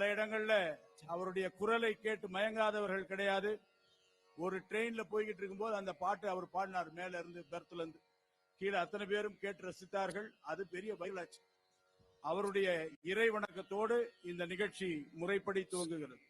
பல இடங்கள்ல அவருடைய குரலை கேட்டு மயங்காதவர்கள் கிடையாது. ஒரு ட்ரெயின்ல போய்கிட்டு இருக்கும்போது அந்த பாட்டு அவர் பாடினார் மேல இருந்து பெர்த்ல இருந்து. கீழே அத்தனை பேரும் கேட்டு ரசித்தார்கள். அது பெரிய பயிலாச்சு அவருடைய இறை வணக்கத்தோடு இந்த நிகழ்ச்சி முறைப்படி துவங்குகிறது.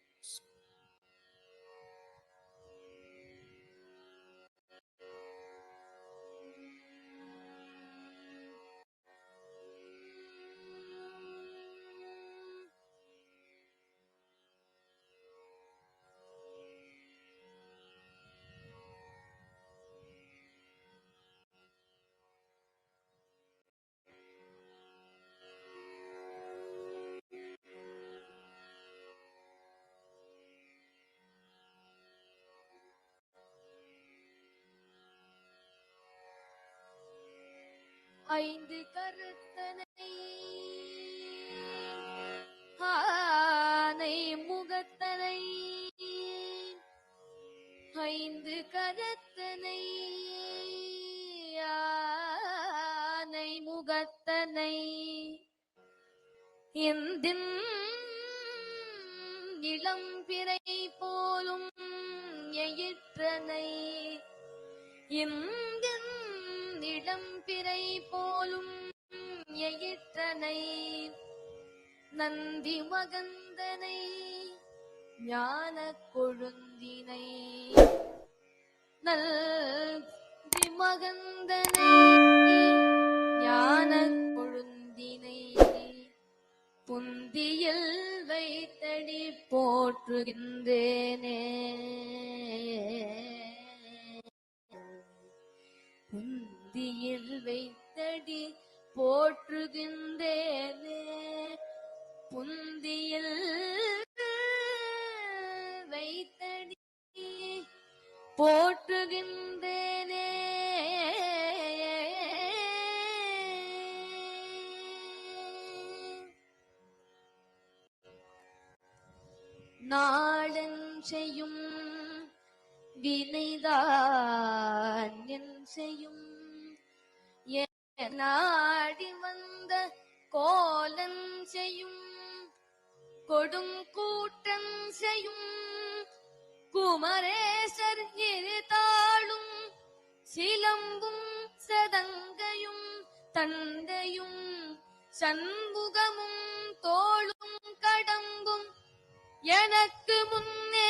ஐந்து கருத்தனை. ஆனை முகத்தனை. ஐந்து கரத்தனை. ஆனை முகத்தனை. எந்தின் இளம் பிறை போலும் எயிற்றனை. இந்த இளம் பிறை போலும் எயிற்றனை. நந்தி மகந்தனை ஞான கொழுந்தினை. நந்தி மகந்தனை ஞான கொழுந்தினை. புந்தியில் வைத்தடி போற்றுகின்றேனே. மத்தியில் வைத்தடி போற்றுகின்றேனே. புந்தியில் வைத்தடி போற்றுகின்றேனே. நாடன் செய்யும் வினைதான் என் செய்யும் நாடி வந்த கோலன் செய்யும் கொடும் கூட்டம் செய்யும் குமரேசர் இரு சிலம்பும் சதங்கையும் தந்தையும் சண்முகமும் தோளும் கடம்பும் எனக்கு முன்னே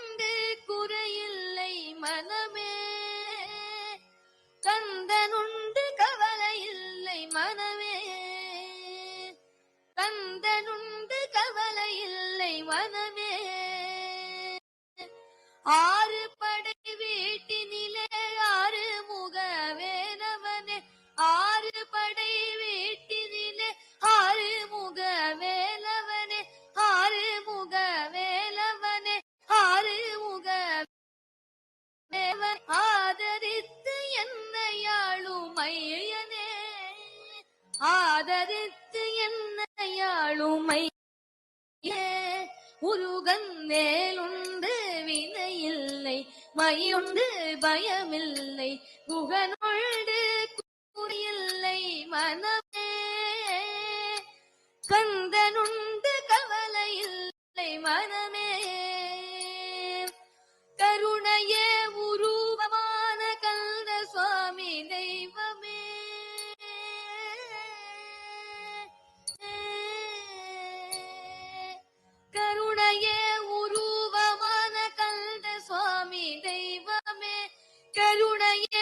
தேவன் ஆதரித்து என்னையாளும் ஐயனே. ஆதரித்து என்னையாளும் ஐயே உருகன் மேலுண்டு வினையில்லை மையுண்டு பயமில்லை புகனுண்டு குறியில்லை மனமே. கந்தனுண்டு கவலை இல்லை மனமே. கருணைய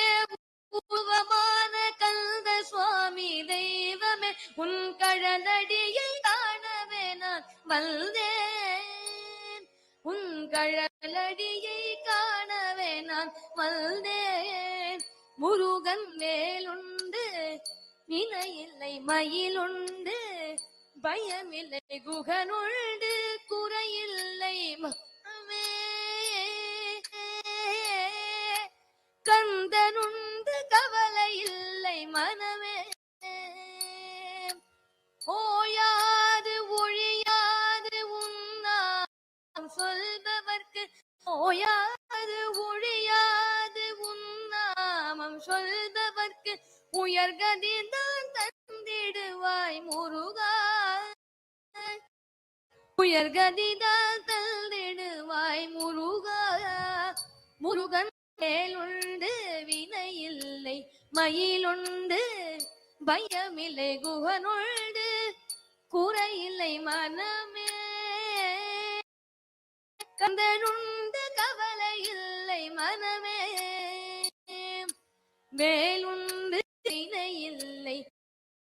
பூவமான கந்த சுவாமி தெய்வமே உன் கடலடியில் காணவே நான் வல்தேன் உன் கடலடியை காணவே நான் வல்தேன் முருகன் மேலுண்டு நினையில்லை மயிலுண்டு பயமில்லை குகனுண்டு குறையில்லை சொல்பவர்க்கு ஓயாது ஒழியாது. உன்னாமம் சொல்பவர்க்கு உயர்கதிதான் தந்திடுவாய் முருகா. உயர்கதிதான் தந்திடுவாய் முருகா. முருகன் மேலுண்டு வினையில்லை மயிலுண்டு பயமில்லை குகனுண்டு குறையில்லை மனமே கந்தனுண்டு கவலை இல்லை மனமே. வேலுண்டு இல்லை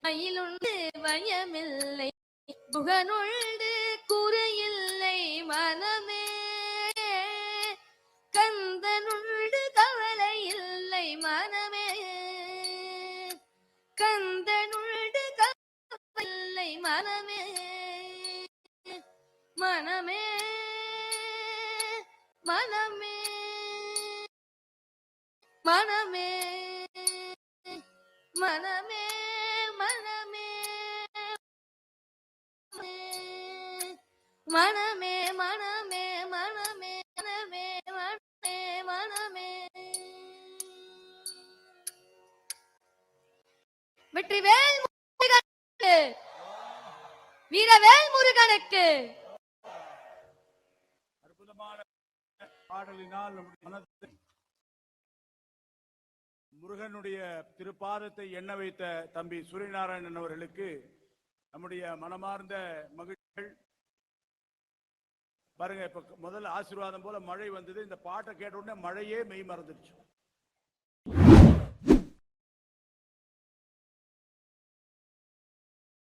மயிலுண்டு பயமில்லை புகனுண்டு குறையில்லை மனமே. கந்தனுண்டு கவலை இல்லை மனமே. கந்தனுண்டு கவலை மனமே. மனமே மனமே மனமே மனமே மனமே மனமே மனமே மனமே மனமே மனமே மனமே. வெற்றி வேல் முருகனுக்கு வீரவேல் முருகனுக்கு. பாடலினால் நம்முடைய மனதை முருகனுடைய திருப்பாதத்தை எண்ண வைத்த தம்பி சூரியநாராயணன் அவர்களுக்கு நம்முடைய மனமார்ந்த மகிழ்ச்சிகள். பாருங்க இப்ப முதல்ல ஆசீர்வாதம் போல மழை வந்தது. இந்த பாட்டை கேட்ட உடனே மழையே மெய் மறந்துடுச்சு.